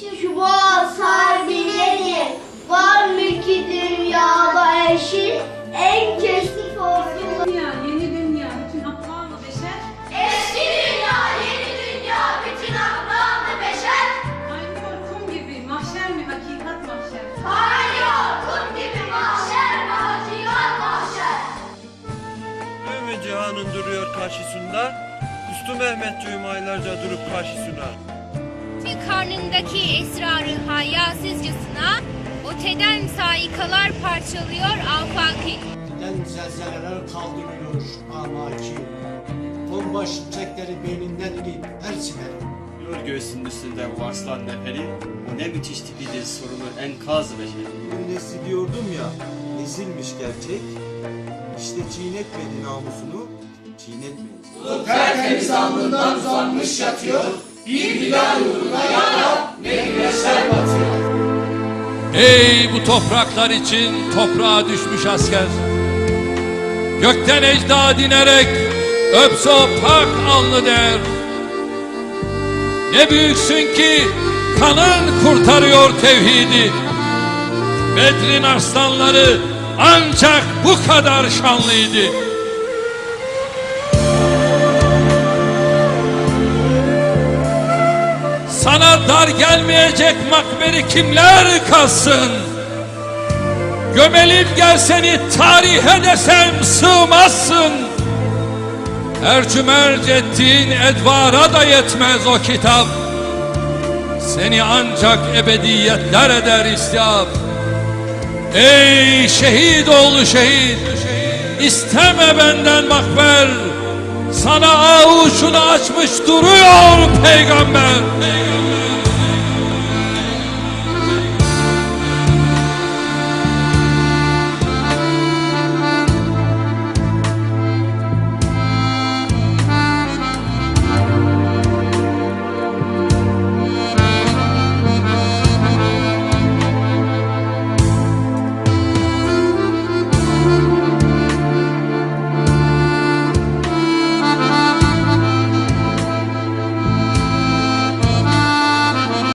Şu boğaz harbileri var mı ki dünyada eşi en kesif ordular. Dünya, yeni dünya, bütün aklı beşer. Eski dünya, yeni dünya, bütün aklamı beşer. Aynı kum gibi, mahşer mi, hakikat mahşer. Kaynıyor kum gibi mahşer, hakikat mahşer. Ümmü Cihan'ın duruyor karşısında. Üstü Mehmet düğüm aylarca durup karşısına. Bir karnındaki esrarı hayasızcasına o teden saikalar parçalıyor afaki. Den zelzeleler kaldırıyor amaki. Bomba şimşekleri beyninden inip her siberi. Diyor göğsünün üstünde varslan neferi, o ne müthiş tipidir sorunu enkaz beşeri. Öylesi diyordum ya, ezilmiş gerçek. İşte çiğnetmedi namusunu, çiğnetmeyin. Ey bu topraklar için toprağa düşmüş asker. Gökten ecda dinerek öpse o pak alnı der. Ne büyüksün ki kanın kurtarıyor tevhidi. Bedrin arslanları ancak bu kadar şanlıydı Sana dar gelmeyecek makberi kimler kalsın? Gömelip gel seni tarihe desem sığmazsın. Ercümerc ettiğin edvara da yetmez o kitap. Seni ancak ebediyetler eder istihap. Ey şehit oğlu şehit, isteme benden makber. Sana avuçunu açmış duruyor peygamber.